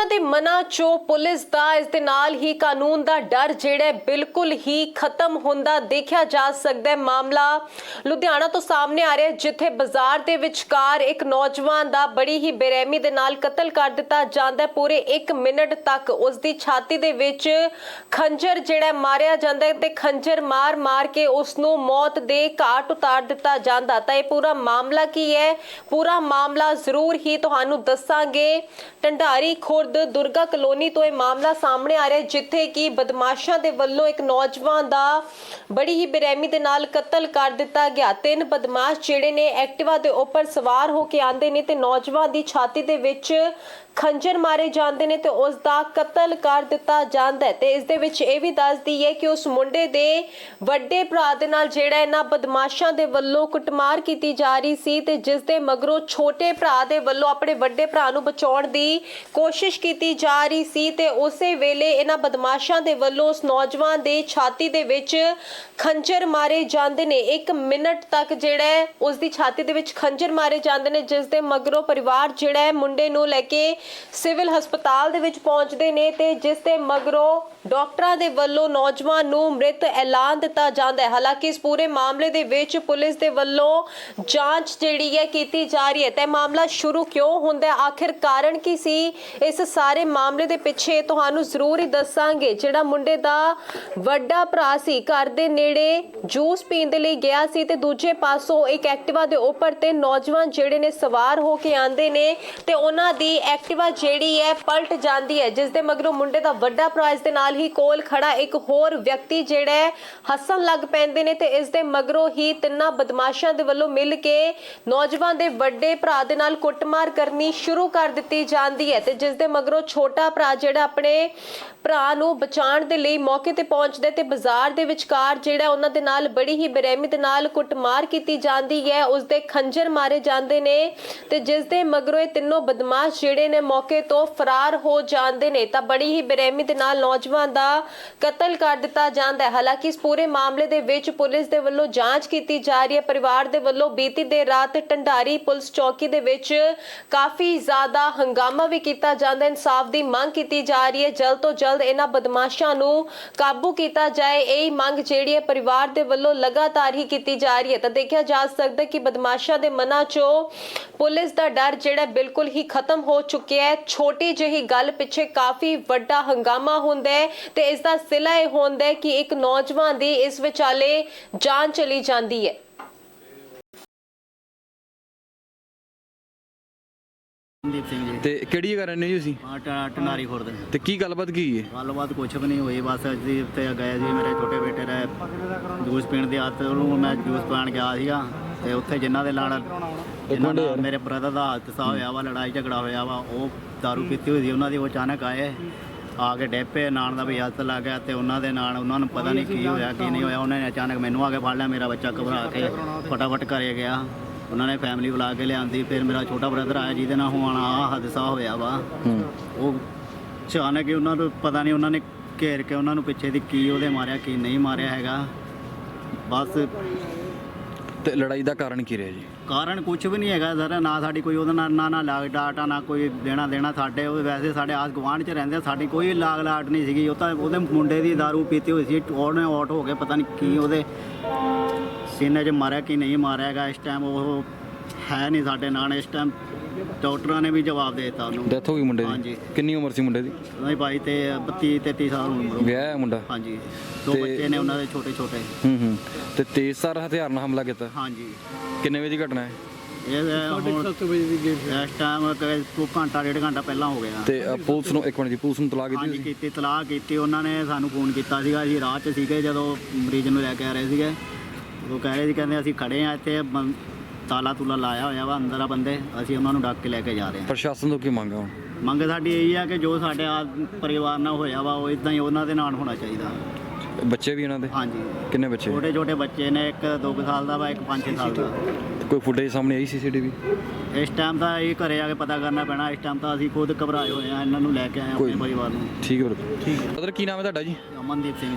ਬਦਮਾਸ਼ਾਂ ਦੇ ਮਨਾਂ ਚੋਂ ਪੁਲਿਸ ਦਾ ਇਸ ਦੇ ਨਾਲ ਹੀ ਕਾਨੂੰਨ ਦਾ ਡਰ ਜਿਹੜਾ ਹੈ ਬਿਲਕੁਲ ਹੀ ਖਤਮ ਹੁੰਦਾ ਦੇਖਿਆ ਜਾ ਸਕਦਾ ਹੈ। ਮਾਮਲਾ ਲੁਧਿਆਣਾ ਤੋਂ ਸਾਹਮਣੇ ਆ ਰਿਹਾ ਜਿੱਥੇ ਬਾਜ਼ਾਰ ਦੇ ਵਿਚਕਾਰ ਇੱਕ ਨੌਜਵਾਨ ਦਾ ਬੜੀ ਹੀ ਬੇਰਹਿਮੀ ਦੇ ਨਾਲ ਕਤਲ ਕਰ ਦਿੱਤਾ ਜਾਂਦਾ ਹੈ। ਪੂਰੇ 1 ਮਿੰਟ ਤੱਕ ਉਸ ਦੀ ਛਾਤੀ ਦੇ ਵਿੱਚ ਖੰਜਰ ਜਿਹੜਾ ਮਾਰਿਆ ਜਾਂਦਾ ਹੈ ਤੇ ਖੰਜਰ ਮਾਰ-ਮਾਰ ਕੇ ਉਸ ਨੂੰ ਮੌਤ ਦੇ ਘਾਟ ਉਤਾਰ ਦਿੱਤਾ ਜਾਂਦਾ। ਤਾਂ ਇਹ ਪੂਰਾ ਮਾਮਲਾ ਕੀ ਹੈ? ਪੂਰਾ ਮਾਮਲਾ ਜ਼ਰੂਰ ਹੀ ਤੁਹਾਨੂੰ ਦੱਸਾਂਗੇ। ਟੰਡਾਰੀ ਖੁਰਦ ਦੁਰਗਾ ਕਲੋਨੀ ਤੋਂ ਇਹ ਮਾਮਲਾ ਸਾਹਮਣੇ ਆ ਰਿਹਾ ਜਿੱਥੇ ਕਿ ਬਦਮਾਸ਼ਾਂ ਦੇ ਵੱਲੋਂ ਇੱਕ ਨੌਜਵਾਨ ਦਾ ਬੜੀ ਹੀ ਬੇਰਹਿਮੀ ਦੇ ਨਾਲ ਕਤਲ ਕਰ ਦਿੱਤਾ ਗਿਆ। ਤਿੰਨ ਬਦਮਾਸ਼ ਜਿਹੜੇ ਨੇ ਐਕਟਿਵਾ ਦੇ ਉੱਪਰ ਸਵਾਰ ਹੋ ਕੇ ਆਂਦੇ ਨੇ ਤੇ ਨੌਜਵਾਨ ਦੀ ਛਾਤੀ ਦੇ ਵਿੱਚ ਖੰਜਰ ਮਾਰੇ ਜਾਂਦੇ ਨੇ ਤੇ ਉਸ ਦਾ ਕਤਲ ਕਰ ਦਿੱਤਾ ਜਾਂਦਾ ਹੈ। ਤੇ ਇਸ ਦੇ ਵਿੱਚ ਇਹ ਵੀ ਦੱਸਦੀ ਹੈ ਕਿ ਉਸ ਮੁੰਡੇ ਦੇ ਵੱਡੇ ਭਰਾ ਦੇ ਨਾਲ ਜਿਹੜਾ ਇਹਨਾਂ ਬਦਮਾਸ਼ਾਂ ਦੇ ਵੱਲੋਂ ਕੁੱਟਮਾਰ ਕੀਤੀ ਜਾ ਰਹੀ ਸੀ ਤੇ ਜਿਸ ਦੇ ਮਗਰੋਂ ਛੋਟੇ ਭਰਾ ਦੇ ਵੱਲੋਂ ਆਪਣੇ ਵੱਡੇ ਭਰਾ ਨੂੰ ਬਚਾਉਣ ਦੀ ਕੋਸ਼ਿਸ਼ ਕੀਤੀ ਜਾ ਰਹੀ ਸੀ ਤੇ ਉਸੇ ਵੇਲੇ ਇਹਨਾਂ ਬਦਮਾਸ਼ਾਂ ਦੇ ਵੱਲੋਂ ਉਸ ਨੌਜਵਾਨ ਦੇ ਛਾਤੀ ਦੇ ਵਿੱਚ ਖੰਜਰ ਮਾਰੇ ਜਾਂਦੇ ਨੇ। 1 ਮਿੰਟ ਤੱਕ ਜਿਹੜਾ ਹੈ, ਉਸ ਦੀ ਛਾਤੀ ਦੇ ਵਿੱਚ ਖੰਜਰ ਮਾਰੇ ਜਾਂਦੇ ਨੇ, ਜਿਸ ਦੇ ਮਗਰੋਂ ਪਰਿਵਾਰ ਜਿਹੜਾ ਹੈ, ਮੁੰਡੇ ਨੂੰ ਲੈ ਕੇ ਸਿਵਲ ਹਸਪਤਾਲ ਦੇ ਵਿੱਚ ਪਹੁੰਚਦੇ ਨੇ ਤੇ ਜਿਸ ਦੇ ਮਗਰੋਂ ਡਾਕਟਰਾਂ ਦੇ ਵੱਲੋਂ ਨੌਜਵਾਨ ਨੂੰ ਮ੍ਰਿਤ ਐਲਾਨ ਦਿੱਤਾ ਜਾਂਦਾ ਹੈ। ਹਾਲਾਂਕਿ ਇਸ ਪੂਰੇ ਮਾਮਲੇ ਦੇ ਵਿੱਚ ਪੁਲਿਸ ਦੇ ਵੱਲੋਂ ਜਾਂਚ ਜਿਹੜੀ ਹੈ, ਕੀਤੀ ਜਾ ਰਹੀ ਹੈ। ਤੇ ਮਾਮਲਾ ਸ਼ੁਰੂ ਕਿਉਂ ਹੁੰਦਾ ਆਖਿਰ ਕਾਰਨ ਕੀ ਸੀ? ਇਸ ਸਾਰੇ ਮਾਮਲੇ ਦੇ ਪਿੱਛੇ ਤੁਹਾਨੂੰ ਜ਼ਰੂਰ ਹੀ ਦੱਸਾਂਗੇ। ਜਿਹੜਾ ਮੁੰਡੇ ਦਾ ਵੱਡਾ ਭਰਾ ਸੀ, ਘਰ ਦੇ ਨੇੜੇ ਜੂਸ ਪੀਣ ਦੇ ਲਈ ਗਿਆ ਸੀ ਤੇ ਦੂਜੇ ਪਾਸੋਂ ਇੱਕ ਐਕਟਿਵਾ ਦੇ ਉੱਪਰ ਤੇ ਨੌਜਵਾਨ ਜਿਹੜੇ ਨੇ ਸਵਾਰ ਹੋ ਕੇ ਆਂਦੇ ਨੇ ਤੇ ਉਹਨਾਂ ਦੀ ਐਕਟਿਵਾ ਜਿਹੜੀ ਹੈ ਪਲਟ ਜਾਂਦੀ ਹੈ, ਜਿਸ ਦੇ ਮਗਰੋਂ ਮੁੰਡੇ ਦਾ ਵੱਡਾ ਭਰਾ ਇਸ ਦੇ ਨਾਲ ਹੀ ਕੋਲ ਖੜਾ ਇੱਕ ਹੋਰ ਵਿਅਕਤੀ ਜਿਹੜਾ ਹੱਸਣ ਲੱਗ ਪੈਂਦੇ ਨੇ ਤੇ ਇਸ ਦੇ ਮਗਰੋਂ ਹੀ ਤਿੰਨਾਂ ਬਦਮਾਸ਼ਾਂ ਦੇ ਵੱਲੋਂ ਮਿਲ ਕੇ ਨੌਜਵਾਨ ਦੇ ਵੱਡੇ ਭਰਾ ਦੇ ਨਾਲ ਕੁੱਟਮਾਰ ਕਰਨੀ ਸ਼ੁਰੂ ਕਰ ਦਿੱਤੀ ਜਾਂਦੀ ਹੈ ਤੇ ਜਿਸ ਦੇ ਮਗਰੋਂ ਛੋਟਾ ਭਰਾ ਜਿਹੜਾ ਆਪਣੇ ਭਰਾ ਨੂੰ ਬਚਾਉਣ ਦੇ ਲਈ ਮੌਕੇ ਤੇ ਪਹੁੰਚਦਾ ਤੇ ਬਾਜ਼ਾਰ ਦੇ ਵਿਚਕਾਰ ਜਿਹੜਾ ਉਹਨਾਂ ਦੇ ਨਾਲ ਬੜੀ ਹੀ ਬੇਰਹਿਮੀ ਦੇ ਨਾਲ ਕੁੱਟਮਾਰ ਕੀਤੀ ਜਾਂਦੀ ਹੈ। ਉਸ ਦੇ ਖੰਜਰ ਮਾਰੇ ਜਾਂਦੇ ਨੇ ਤੇ ਜਿਸ ਦੇ ਮਗਰੋਂ ਇਹ ਤਿੰਨੋਂ ਬਦਮਾਸ਼ ਜਿਹੜੇ ਨੇ ਮੌਕੇ ਤੋਂ ਫਰਾਰ ਹੋ ਜਾਂਦੇ ਨੇ। ਤਾਂ ਬੜੀ ਹੀ ਬੇਰਹਿਮੀ ਦੇ ਨਾਲ ਨੌਜਵਾਨ ਦਾ ਕਤਲ ਕਰ ਦਿੱਤਾ ਜਾਂਦਾ ਹੈ। ਹਾਲਾਂਕਿ ਇਸ ਪੂਰੇ ਮਾਮਲੇ ਦੇ ਵਿੱਚ ਪੁਲਿਸ ਦੇ ਵੱਲੋਂ ਜਾਂਚ ਕੀਤੀ ਜਾ ਰਹੀ ਹੈ। ਪਰਿਵਾਰ ਦੇ ਵੱਲੋਂ ਬੀਤੀ ਦੇਰ ਰਾਤ ਟੰਡਾਰੀ ਪੁਲਿਸ ਚੌਕੀ ਦੇ ਵਿੱਚ ਕਾਫੀ ਜ਼ਿਆਦਾ ਹੰਗਾਮਾ ਵੀ ਕੀਤਾ ਜਾਂਦਾ ਇਨਸਾਫ ਦੀ ਮੰਗ ਕੀਤੀ ਜਾ ਰਹੀ ਹੈ। ਜਲਦ ਤੋਂ ਜਲਦ ਇਹਨਾਂ ਬਦਮਾਸ਼ਾਂ ਨੂੰ ਕਾਬੂ ਕੀਤਾ ਜਾਏ। ਇਹ ਮੰਗ ਜਿਹੜੀ ਹੈ ਪਰਿਵਾਰ ਦੇ ਵੱਲੋਂ ਲਗਾਤਾਰ ਹੀ ਕੀਤੀ ਜਾ ਰਹੀ ਹੈ। ਤਾਂ ਦੇਖਿਆ ਜਾ ਸਕਦਾ ਕਿ ਬਦਮਾਸ਼ਾਂ ਦੇ ਮਨਾਂ 'ਚੋਂ ਪੁਲਿਸ ਦਾ ਡਰ ਜਿਹੜਾ ਬਿਲਕੁਲ ਹੀ ਖਤਮ ਹੋ ਚੁੱਕਿਆ ਹੈ। ਛੋਟੀ ਜਿਹੀ ਗੱਲ ਪਿੱਛੇ ਕਾਫੀ ਵੱਡਾ ਹੰਗਾਮਾ ਹੁੰਦਾ ਹੈ ਤੇ ਇਸ ਦਾ ਸਿਲਾ ਇਹ ਹੁੰਦਾ ਹੈ ਕਿ ਇੱਕ ਨੌਜਵਾਨ ਦੀ ਇਸ ਵਿਚਾਲੇ ਜਾਨ ਚਲੀ ਜਾਂਦੀ ਹੈ। ਦੀਪ ਸਿੰਘ ਜੀ। ਤੇ ਕਿਹੜੀ ਜਗ੍ਹਾ ਰਹਿੰਦੇ ਹੋ ਜੀ ਆ ਟ- ਟਨਾਰੀ ਖੁਰਦ। ਤੇ ਕੀ ਗੱਲਬਾਤ ਕੀ ਹੈ ਗੱਲਬਾਤ ਕੁਛ ਵੀ ਨਹੀਂ ਹੋਈ ਬਸ ਅਸੀਂ ਉੱਤੇ ਗਏ ਸੀ ਮੇਰੇ ਛੋਟੇ ਬੇਟੇ ਨੇ ਜੂਸ ਪੀਣ ਦੀ ਆਦਤ ਉਹਨੂੰ ਮੈਂ ਜੂਸ ਪਾਣ ਗਿਆ ਸੀਗਾ ਤੇ ਉੱਥੇ ਜਿਨ੍ਹਾਂ ਦੇ ਨਾਲ ਜਿਨ੍ਹਾਂ ਨਾਲ ਮੇਰੇ ਬ੍ਰਦਰ ਦਾ ਹਾਦਸਾ ਹੋਇਆ ਵਾ ਲੜਾਈ ਝਗੜਾ ਹੋਇਆ ਵਾ ਉਹ दारू ਪੀਤੀ ਹੋਈ ਸੀ ਉਹਨਾਂ ਦੀ ਉਹ ਅਚਾਨਕ ਆਏ ਆ ਕੇ ਡੇਪੇ ਨਾਨ ਦਾ ਵੀ ਹੱਥ ਲੱਗ ਗਿਆ ਤੇ ਉਹਨਾਂ ਦੇ ਨਾਲ ਉਹਨਾਂ ਨੂੰ ਪਤਾ ਨਹੀਂ ਕੀ ਹੋਇਆ ਕੀ ਨਹੀਂ ਹੋਇਆ ਉਹਨਾਂ ਨੇ ਅਚਾਨਕ ਮੈਨੂੰ ਆ ਕੇ ਫੜ ਲਿਆ ਮੇਰਾ ਬੱਚਾ ਘਬਰਾ ਕੇ ਫਟਾਫਟ ਘਰੇ ਗਿਆ। ਉਹਨਾਂ ਨੇ ਫੈਮਿਲੀ ਬੁਲਾ ਕੇ ਲਿਆਂਦੀ ਫਿਰ ਮੇਰਾ ਛੋਟਾ ਬ੍ਰਦਰ ਆਇਆ ਜਿਹਦੇ ਨਾਲ ਹੁਣ ਆ ਹਾਦਸਾ ਹੋਇਆ ਵਾ। ਉਹ ਅਚਾਨਕ ਹੀ ਉਹਨਾਂ ਨੂੰ ਪਤਾ ਨਹੀਂ ਉਹਨਾਂ ਨੇ ਘੇਰ ਕੇ ਉਹਨਾਂ ਨੂੰ ਪਿੱਛੇ ਦੀ ਕੀ ਉਹਦੇ ਮਾਰਿਆ ਕੀ ਨਹੀਂ ਮਾਰਿਆ ਹੈਗਾ। ਬਸ ਤੇ ਲੜਾਈ ਦਾ ਕਾਰਨ ਕੀ ਰਿਹਾ ਜੀ? ਕਾਰਨ ਕੁਝ ਵੀ ਨਹੀਂ ਹੈਗਾ ਸਰ ਨਾ ਸਾਡੀ ਕੋਈ ਉਹਦੇ ਨਾਲ ਨਾ ਨਾ ਲਾਗ ਡਾਟਾ ਨਾ ਕੋਈ ਦੇਣਾ ਦੇਣਾ ਸਾਡੇ ਉਹ ਵੈਸੇ ਸਾਡੇ ਆਸ ਗਵਾਂਢ 'ਚ ਰਹਿੰਦੇ ਆ, ਸਾਡੀ ਕੋਈ ਲਾਗ ਲਾਟ ਨਹੀਂ ਸੀਗੀ। ਉਹ ਤਾਂ ਉਹਦੇ ਮੁੰਡੇ ਦੀ दारू ਪੀਤੀ ਹੋਈ ਸੀ ਉਹਨੇ ਆਟ ਹੋ ਕੇ ਪਤਾ ਨਹੀਂ ਕੀ ਉਹਦੇ ਸੀਨੇ 'ਚ ਮਾਰਿਆ ਕੀ ਨਹੀਂ ਮਾਰਿਆ ਹੈਗਾ ਇਸ ਟਾਈਮ ਉਹ ਹੈ ਨਹੀਂ ਸਾਡੇ ਨਾਲ ਇਸ ਟਾਈਮ ਡਾਕਟਰਾਂ ਨੇ ਵੀ ਜਵਾਬ ਦੇ ਦਿੱਤਾ ਉਹਨੂੰ। ਡੈਥ ਹੋ ਗਈ ਮੁੰਡੇ ਹਾਂਜੀ। ਦੀ ਕਿੰਨੀ ਉਮਰ ਸੀ ਮੁੰਡੇ ਦੀ? ਉਹਦੀ ਬਾਈ ਤੇ 32 33 ਸਾਲ ਉਮਰ। ਵਿਆਹ ਹੈ ਮੁੰਡਾ? ਹਾਂਜੀ। ਦੋ ਤੇ- ਬੱਚੇ ਨੇ ਉਹਨਾਂ ਦੇ ਛੋਟੇ ਛੋਟੇ। ਹੂੰ ਹੂੰ। ਤੇ ਤੇਜ਼ਧਾਰ ਹਥਿਆਰ ਨਾਲ ਹਮਲਾ ਕੀਤਾ? ਹਾਂਜੀ। ਕਿੰਨੇ ਵਜੇ ਦੀ ਘਟਨਾ ਹੈ? ਇਹ ਹੁਣ ਇਸ ਟਾਈਮ ਕੋਈ ਘੰਟਾ ਡੇਢ ਘੰਟਾ ਪਹਿਲਾਂ ਹੋ ਗਿਆ। ਤੇ ਅ, ਪੁਲਿਸ ਨੂੰ ਇੱਕ ਮਿੰਟ ਜੀ ਪੁਲਿਸ ਨੂੰ ਤਲਾਕ ਕੀਤੀ ਹਾਂਜੀ ਸੀ ਕੀਤੀ ਤਲਾਕ ਕੀਤੀ। ਉਹਨਾਂ ਨੇ ਸਾਨੂੰ ਫੋਨ ਕੀਤਾ ਸੀਗਾ। ਜੀ ਰਾਹ 'ਚ ਸੀਗੇ ਜਦੋਂ ਮਰੀਜ਼ ਨੂੰ ਲੈ ਕੇ ਆ ਰਹੇ ਸੀਗੇ। ਉਹ ਕਹਿ ਰਹੇ ਸੀ ਕਹਿੰਦੇ ਅਸੀਂ ਖੜੇ ਆ ਇੱਥੇ। ਬੰ- ਤਾਲਾ ਤੁਲਾ ਲਾਇਆ ਹੋਇਆ ਵਾ ਅੰਦਰ ਆ ਬੰਦੇ ਅਸੀਂ ਉਹਨਾਂ ਨੂੰ ਡੱਕ ਕੇ ਲੈ ਕੇ ਜਾ ਰਹੇ ਹਾਂ। ਪ੍ਰਸ਼ਾਸਨ ਤੋਂ ਕੀ ਮੰਗਾ ਹੁਣ ਮੰਗ ਸਾਡੀ ਇਹੀ ਆ ਕਿ ਜੋ ਸਾਡੇ ਆ ਪਰਿਵਾਰ ਨਾਲ ਹੋਇਆ ਵਾ ਉਹ ਇਦਾਂ ਹੀ ਉਹਨਾਂ ਦੇ ਨਾਲ ਹੋਣਾ ਚਾਹੀਦਾ। ਬੱਚੇ ਵੀ ਇਹਨਾਂ ਦੇ? ਹਾਂਜੀ। ਕਿੰਨੇ ਬੱਚੇ? ਛੋਟੇ ਛੋਟੇ ਬੱਚੇ ਨੇ ਇੱਕ 2 ਸਾਲ ਦਾ ਵਾ ਇੱਕ 5-6 ਸਾਲ ਦਾ। ਕੋਈ ਫੁਟੇਜ ਸਾਹਮਣੇ ਆਈ ਸੀਸੀਟੀਵੀ? ਇਸ ਟਾਈਮ ਤਾਂ ਇਹ ਘਰੇ ਆ ਕੇ ਪਤਾ ਕਰਨਾ ਪੈਣਾ ਇਸ ਟਾਈਮ ਤਾਂ ਅਸੀਂ ਖੁਦ ਘਬਰਾਏ ਹੋਏ ਆ ਇਹਨਾਂ ਨੂੰ ਲੈ ਕੇ ਆਏ ਆ ਆਪਣੇ ਪਰਿਵਾਰ ਨੂੰ। ਠੀਕ ਹੈ ਠੀਕ ਹੈ ਕੀ ਨਾਮ ਹੈ ਤੁਹਾਡਾ ਜੀ? ਅਮਨਦੀਪ ਸਿੰਘ।